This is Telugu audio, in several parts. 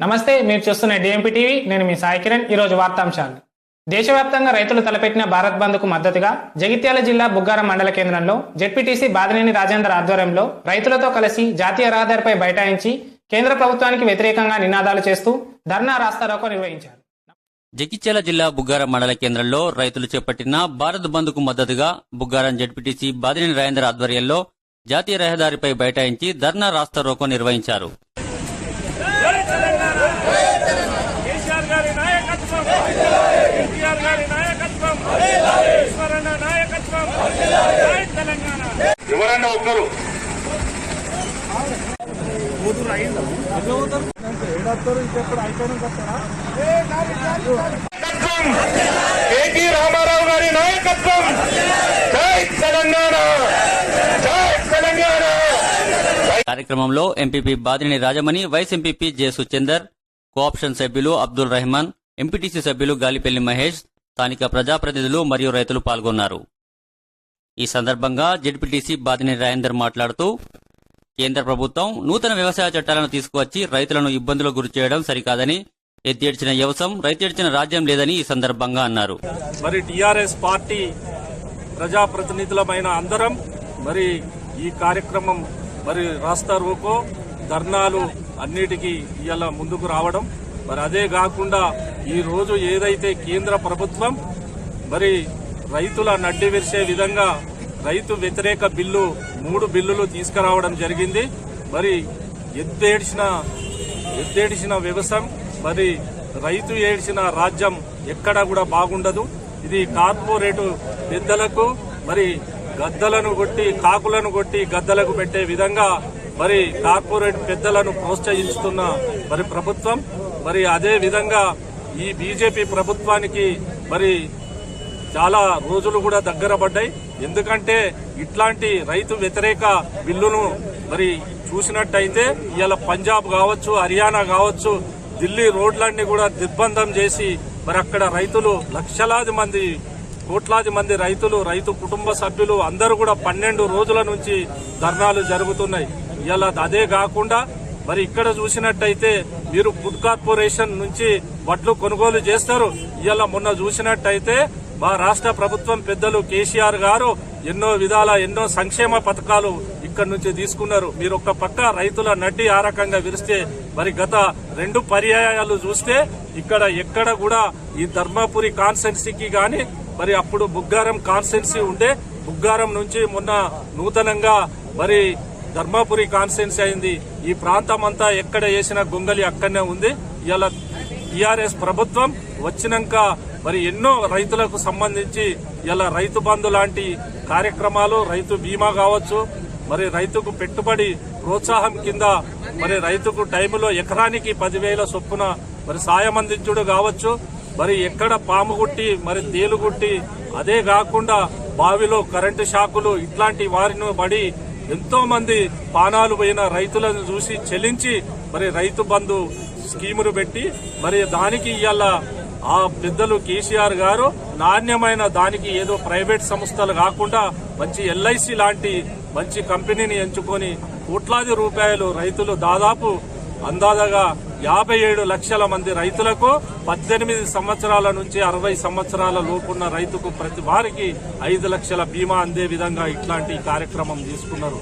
నమస్తే మీరు చూస్తున్న డిఎంపీ టీవీ నేను మీ సాయి కిరణ్. ఈరోజు వార్తాంశాలు. దేశవ్యాప్తంగా రైతులు తలపెట్టిన భారత్ బంద్కు మద్దతుగా జగిత్యాల జిల్లా బుగ్గారం మండల కేంద్రంలో జెడ్పీటీసీ బాదినేని రాజేందర్ ఆధ్వర్యంలో రైతులతో కలిసి జాతీయ రహదారిపై బైఠాయించి కేంద్ర ప్రభుత్వానికి వ్యతిరేకంగా నినాదాలు చేస్తూ ధర్నా రాస్తారోకో నిర్వహించారు. జగిత్యాల జిల్లా బుగ్గారం మండల కేంద్రంలో రైతులు చేపట్టిన భారత్ బంద్కు మద్దతుగా బుగ్గారం జడ్పీటీసీ బాదినేని రాజేందర్ ఆధ్వర్యంలో జాతీయ రహదారిపై బైఠాయించి ధర్నా రాస్తా రోకో నిర్వహించారు కేసీఆర్ గారి నాయకత్వం కేసీఆర్ గారి నాయకత్వం ఈశ్వరన్న నాయకత్వం జై తెలంగాణ ఎవరన్నా ఒక్కరు? కేటీ రామారావు గారి నాయకత్వం. జై తెలంగాణ. జై తెలంగాణ. కార్యక్రమంలో MPP Badineni Rajamani vice MPP J Suchender cooption సభ్యులు అబ్దుల్ రెహమాన్ ఎంపీటీసీ సభ్యులు గాలిపల్లి మహేష్ స్థానిక ప్రజాప్రతినిధులు మరియు రైతులు పాల్గొన్నారు. ఈ సందర్భంగా జడ్పీటీసీ బాదినేని రాజేందర్ మాట్లాడుతూ కేంద్ర ప్రభుత్వం నూతన వ్యవసాయ చట్టాలను తీసుకువచ్చి రైతులను ఇబ్బందులకు గురి చేయడం సరికాదని ఎత్తేడ్చిన వ్యవసాయం రైతేడ్చిన రాజ్యం లేదని ఈ సందర్భంగా అన్నారు. మరి టిఆర్ఎస్ పార్టీ ప్రజాప్రతినిధులమైన అందరం మరి ఈ కార్యక్రమం మరి రాస్తా రోకో ధర్నాలు అన్నిటికీ ఇలా ముందుకు రావడం. మరి అదే కాకుండా ఈ రోజు ఏదైతే కేంద్ర ప్రభుత్వం మరి రైతుల నడ్డి విరిసే విధంగా రైతు వ్యతిరేక బిల్లు మూడు బిల్లులు తీసుకురావడం జరిగింది. మరి ఎత్తేడ్చిన ఎత్తేడిసిన వ్యవసాయం మరి రైతు ఏడ్చిన రాజ్యం ఎక్కడా కూడా బాగుండదు. ఇది కార్పొరేటు పెద్దలకు మరి గద్దలను కొట్టి కాకులను కొట్టి గద్దలకు పెట్టే విధంగా మరి కార్పొరేట్ పెద్దలను ప్రోత్సహిస్తున్న మరి ప్రభుత్వం. మరి అదే విధంగా ఈ బీజేపీ ప్రభుత్వానికి మరి చాలా రోజులు కూడా దగ్గర పడ్డాయి. ఎందుకంటే ఇట్లాంటి రైతు వ్యతిరేక బిల్లును మరి చూసినట్టయితే ఇవాళ పంజాబ్ కావచ్చు హర్యానా కావచ్చు ఢిల్లీ రోడ్లన్నీ కూడా దిగ్బంధం చేసి మరి అక్కడ రైతులు లక్షలాది మంది కోట్లాది మంది రైతులు రైతు కుటుంబ సభ్యులు అందరూ కూడా పన్నెండు రోజుల నుంచి ధర్నాలు జరుగుతున్నాయి. ఇలా అదే కాకుండా మరి ఇక్కడ చూసినట్టయితే మీరు ఫుడ్ కార్పొరేషన్ నుంచి వడ్లు కొనుగోలు చేస్తారు. ఇలా మొన్న చూసినట్టయితే మా రాష్ట్ర ప్రభుత్వం పెద్దలు కేసీఆర్ గారు ఎన్నో విధాల ఎన్నో సంక్షేమ పథకాలు ఇక్కడ నుంచి తీసుకున్నారు. మీరు ఒక పక్క రైతుల నడ్డి ఆ రకంగా విరిస్తే మరి గత రెండు పర్యాయాలు చూస్తే ఇక్కడ ఎక్కడ కూడా ఈ ధర్మపురి కాన్స్టెన్సీకి కానీ మరి అప్పుడు బుగ్గారం కాన్స్టెన్సీ ఉండే బుగ్గారం నుంచి మొన్న నూతనంగా మరి ధర్మాపురి కాన్స్టెన్సీ అయింది. ఈ ప్రాంతం అంతా ఎక్కడ వేసిన గొంగలి అక్కడనే ఉంది. ఇలా టిఆర్ఎస్ ప్రభుత్వం వచ్చినాక మరి ఎన్నో రైతులకు సంబంధించి ఇలా రైతు బంధు లాంటి కార్యక్రమాలు రైతు బీమా కావచ్చు మరి రైతుకు పెట్టుబడి ప్రోత్సాహం కింద మరి రైతుకు టైములో ఎకరానికి పదివేల చొప్పున మరి సాయం అందించుడు కావచ్చు. మరి ఎక్కడ పాము గుట్టి మరి తేలుగుట్టి అదే కాకుండా బావిలో కరెంటు షాకులు ఇట్లాంటి వారిని పడి ఎంతో మంది పానాలు పోయిన రైతులను చూసి చెల్లించి మరి రైతు బంధు స్కీములు పెట్టి మరి దానికి ఇవాళ ఆ పెద్దలు కేసీఆర్ గారు నాణ్యమైన దానికి ఏదో ప్రైవేట్ సంస్థలు కాకుండా మంచి ఎల్ఐసి లాంటి మంచి కంపెనీని ఎంచుకొని కోట్లాది రూపాయలు రైతులు దాదాపు అందాదగా యాభై ఏడు లక్షల మంది రైతులకు పద్దెనిమిది సంవత్సరాల నుంచి అరవై సంవత్సరాల లోపున్న రైతుకు ప్రతి వారికి ఐదు లక్షల బీమా అందే విధంగా ఇట్లాంటి కార్యక్రమం తీసుకున్నారు.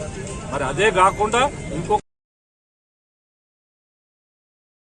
మరి అదే కాకుండా ఇంకొక